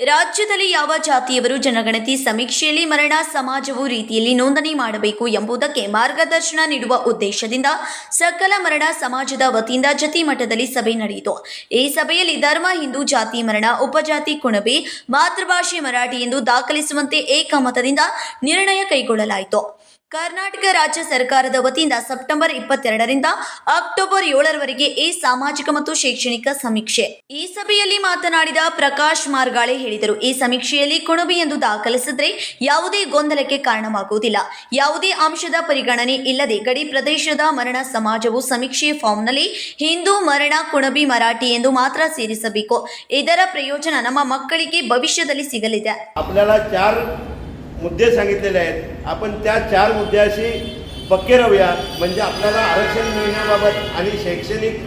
ರಾಜ್ಯದಲ್ಲಿ ಯಾವ ಜಾತಿಯವರು ಜನಗಣತಿ ಸಮೀಕ್ಷೆಯಲ್ಲಿ ಮರಣ ಸಮಾಜವು ರೀತಿಯಲ್ಲಿ ನೋಂದಣಿ ಮಾಡಬೇಕು ಎಂಬುದಕ್ಕೆ ಮಾರ್ಗದರ್ಶನ ನೀಡುವ ಉದ್ದೇಶದಿಂದ ಸಕಲ ಮರಣ ಸಮಾಜದ ವತಿಯಿಂದ ಜತಿ ಮಠದಲ್ಲಿ ಸಭೆ ನಡೆಯಿತು. ಈ ಸಭೆಯಲ್ಲಿ ಧರ್ಮ, ಹಿಂದೂ, ಜಾತಿ ಮರಣ, ಉಪಜಾತಿ ಕುಣಬಿ, ಮಾತೃಭಾಷೆ ಮರಾಠಿ ಎಂದು ದಾಖಲಿಸುವಂತೆ ಏಕಮತದಿಂದ ನಿರ್ಣಯ ಕೈಗೊಳ್ಳಲಾಯಿತು. ಕರ್ನಾಟಕ ರಾಜ್ಯ ಸರ್ಕಾರದ ವತಿಯಿಂದ ಸೆಪ್ಟೆಂಬರ್ ಇಪ್ಪತ್ತೆರಡರಿಂದ ಅಕ್ಟೋಬರ್ ಏಳರವರೆಗೆ ಈ ಸಾಮಾಜಿಕ ಮತ್ತು ಶೈಕ್ಷಣಿಕ ಸಮೀಕ್ಷೆ. ಈ ಸಭೆಯಲ್ಲಿ ಮಾತನಾಡಿದ ಪ್ರಕಾಶ್ ಮಾರ್ಗಾಳೆ ಹೇಳಿದರು. ಈ ಸಮೀಕ್ಷೆಯಲ್ಲಿ ಕುಣಬಿ ಎಂದು ದಾಖಲಿಸಿದ್ರೆ ಯಾವುದೇ ಗೊಂದಲಕ್ಕೆ ಕಾರಣವಾಗುವುದಿಲ್ಲ. ಯಾವುದೇ ಅಂಶದ ಪರಿಗಣನೆ ಇಲ್ಲದೆ ಗಡಿ ಪ್ರದೇಶದ ಮರಣ ಸಮಾಜವು ಸಮೀಕ್ಷೆ ಫಾರ್ಮ್ನಲ್ಲಿ ಹಿಂದೂ ಮರಣ ಕುಣಬಿ ಮರಾಠಿ ಎಂದು ಮಾತ್ರ ಸೇರಿಸಬೇಕು. ಇದರ ಪ್ರಯೋಜನ ನಮ್ಮ ಮಕ್ಕಳಿಗೆ ಭವಿಷ್ಯದಲ್ಲಿ ಸಿಗಲಿದೆ. मुद्दे सांगितलेले आहेत. आपण त्या चार मुद्द्याशी पक्के राहूया. म्हणजे आपल्याला आरक्षण मिळण्याबाबत आणि शैक्षणिक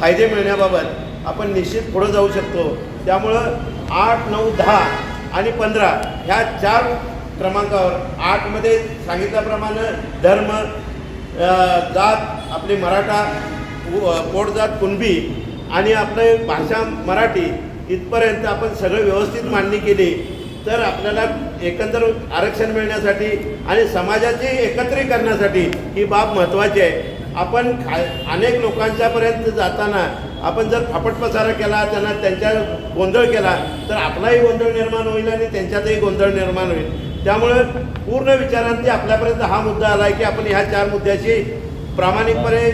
फायदे मिळण्याबाबत आपण निश्चित पुढं जाऊ शकतो. त्यामुळं आठ नऊ दहा आणि पंधरा ह्या चार क्रमांकावर आठमध्ये सांगितल्याप्रमाणे धर्म जात आपली मराठा पोटजात कुणबी आणि आपले भाषा मराठी इथपर्यंत आपण सगळं व्यवस्थित मांडणी केली. तर आपल्याला एकंदर आरक्षण मिळण्यासाठी आणि समाजाची एकत्रीकरणासाठी ही बाब महत्त्वाची आहे. आपण खा अनेक लोकांच्यापर्यंत जाताना आपण जर फापट पसारा केला त्यांना त्यांच्या गोंधळ केला तर आपलाही गोंधळ निर्माण होईल आणि त्यांच्यातही गोंधळ निर्माण होईल. त्यामुळं पूर्ण विचारांती आपल्यापर्यंत हा मुद्दा आला आहे की आपण ह्या चार मुद्द्याची प्रामाणिकपणे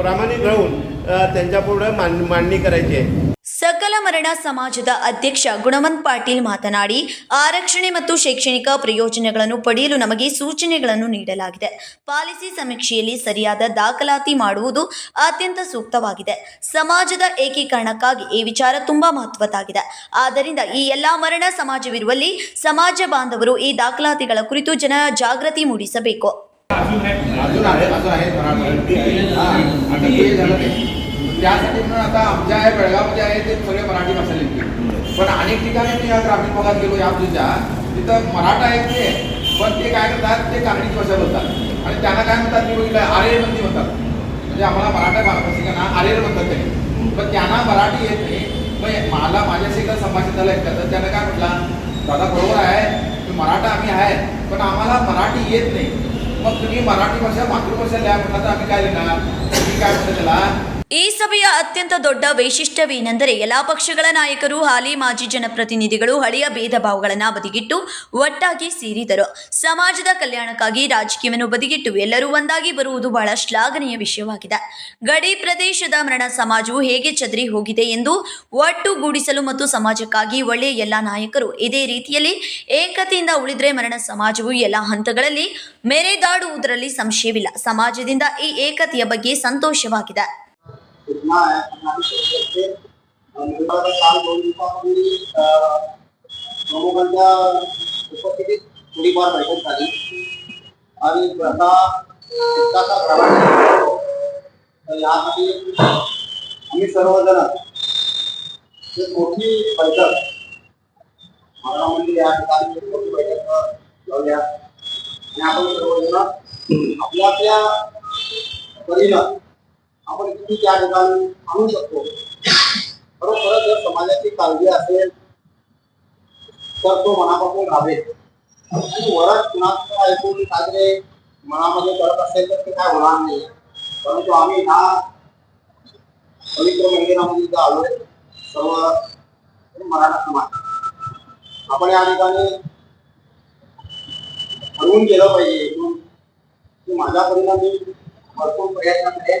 प्रामाणिक राहून त्यांच्यापुढं मान मांडणी करायची आहे. ಸಕಲ ಮರಣ ಸಮಾಜದ ಅಧ್ಯಕ್ಷ ಗುಣವಂತ್ ಪಾಟೀಲ್ ಮಾತನಾಡಿ ಆರಕ್ಷಣೆ ಮತ್ತು ಶೈಕ್ಷಣಿಕ ಪ್ರಯೋಜನಗಳನ್ನು ಪಡೆಯಲು ನಮಗೆ ಸೂಚನೆಗಳನ್ನು ನೀಡಲಾಗಿದೆ ಪಾಲಿಸಿ ಸಮೀಕ್ಷೆಯಲ್ಲಿ ಸರಿಯಾದ ದಾಖಲಾತಿ ಮಾಡುವುದು ಅತ್ಯಂತ ಸೂಕ್ತವಾಗಿದೆ ಸಮಾಜದ ಏಕೀಕರಣಕ್ಕಾಗಿ ಈ ವಿಚಾರ ತುಂಬಾ ಮಹತ್ವದ್ದಾಗಿದೆ ಆದ್ದರಿಂದ ಈ ಎಲ್ಲಾ ಮರಣ ಸಮಾಜವಿರುವಲ್ಲಿ ಸಮಾಜ ಬಾಂಧವರು ಈ ದಾಖಲಾತಿಗಳ ಕುರಿತು ಜನ ಜಾಗೃತಿ ಮೂಡಿಸಬೇಕು त्यासाठी म्हणून आता आमच्या आहे बेळगावमध्ये आहे ते सगळे मराठी भाषा लिहिते पण अनेक ठिकाणी मी या ग्रामीण भागात गेलो या तुझ्या तिथं मराठा आहेत ते पण ते काय करतात ते कानडीची भाषा बोलतात. आणि त्यांना काय म्हणतात मी बघितलं आर्यमंदी म्हणतात. म्हणजे आम्हाला मराठा भाषिकांना आर्यर म्हणतात त्यांनी. पण त्यांना मराठी येत नाही. मग मला माझ्याशी एकदा संभाषण झालं एकदा तर त्यानं काय म्हटलं दादा बरोबर आहे. की मराठा आम्ही आहे. पण आम्हाला मराठी येत नाही. मग तुम्ही मराठी भाषा मातृभाषा लिहा म्हटलं तर आम्ही काय लिहिणार मी काय म्हणतो त्याला ಈ ಸಭೆಯ ಅತ್ಯಂತ ದೊಡ್ಡ ವೈಶಿಷ್ಟ್ಯವೇನೆಂದರೆ ಎಲ್ಲಾ ಪಕ್ಷಗಳ ನಾಯಕರು, ಹಾಲಿ ಮಾಜಿ ಜನಪ್ರತಿನಿಧಿಗಳು ಹಳೆಯ ಭೇದ ಭಾವಗಳನ್ನು ಬದಿಗಿಟ್ಟು ಒಟ್ಟಾಗಿ ಸೇರಿದರು. ಸಮಾಜದ ಕಲ್ಯಾಣಕ್ಕಾಗಿ ರಾಜಕೀಯವನ್ನು ಬದಿಗಿಟ್ಟು ಎಲ್ಲರೂ ಒಂದಾಗಿ ಬರುವುದು ಬಹಳ ಶ್ಲಾಘನೀಯ ವಿಷಯವಾಗಿದೆ. ಗಡಿ ಪ್ರದೇಶದ ಮರಣ ಸಮಾಜವು ಹೇಗೆ ಚದರಿ ಹೋಗಿದೆ ಎಂದು ಒಟ್ಟುಗೂಡಿಸಲು ಮತ್ತು ಸಮಾಜಕ್ಕಾಗಿ ಒಳ್ಳೆಯ ಎಲ್ಲ ನಾಯಕರು ಇದೇ ರೀತಿಯಲ್ಲಿ ಏಕತೆಯಿಂದ ಉಳಿದ್ರೆ ಮರಣ ಸಮಾಜವು ಎಲ್ಲ ಹಂತಗಳಲ್ಲಿ ಮೆರೆದಾಡುವುದರಲ್ಲಿ ಸಂಶಯವಿಲ್ಲ. ಸಮಾಜದಿಂದ ಈ ಏಕತೆಯ ಬಗ್ಗೆ ಸಂತೋಷವಾಗಿದೆ. काल दोन दिवसापूर्वी अं, प्रमुखांच्या उपस्थितीत थोडीफार बैठक झाली आणि एकाचा ग्रामपंचायत तर यासाठी आम्ही सर्वजण एक मोठी बैठक मला म्हणजे या ठिकाणी मोठी बैठक लावूया आणि आपण सर्वजण आपल्या आपल्या परीनं आपण किती त्या ठिकाणी आणू शकतो? खरोखर जर समाजाची काळजी असेल, तर तो मनापासून राहावे वरच कुणाचं ऐकून काहीतरी मनामध्ये करत असेल तर ते काय होणार नाही. परंतु आम्ही ह्या पवित्र मंदिरामध्ये इथं आलोय, सर्व मराठा समाज. आपण या ठिकाणी ठरवून गेलं पाहिजे. माझ्या परीनं मी भरपूर प्रयत्न करेन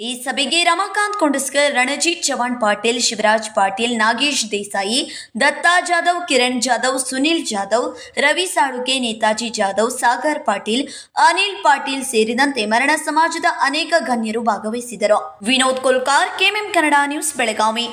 ಈ ಸಭೆಗೆ ರಮಾಕಾಂತ್ ಕೊಂಡಸ್ಕರ್ ರಣಜಿತ್ ಚವಾಣ್ ಪಾಟೀಲ್, ಶಿವರಾಜ್ ಪಾಟೀಲ್, ನಾಗೇಶ್ ದೇಸಾಯಿ, ದತ್ತಾ ಜಾಧವ್, ಕಿರಣ್ ಜಾಧವ್, ಸುನಿಲ್ ಜಾಧವ್, ರವಿ ಸಾಳುಕೆ, ನೇತಾಜಿ ಜಾಧವ್, ಸಾಗರ್ ಪಾಟೀಲ್, ಅನಿಲ್ ಪಾಟೀಲ್ ಸೇರಿದಂತೆ ಮರಣ ಸಮಾಜದ ಅನೇಕ ಗಣ್ಯರು ಭಾಗವಹಿಸಿದರು. Vinod Kolkar, KMM Kannada news, Belagavi.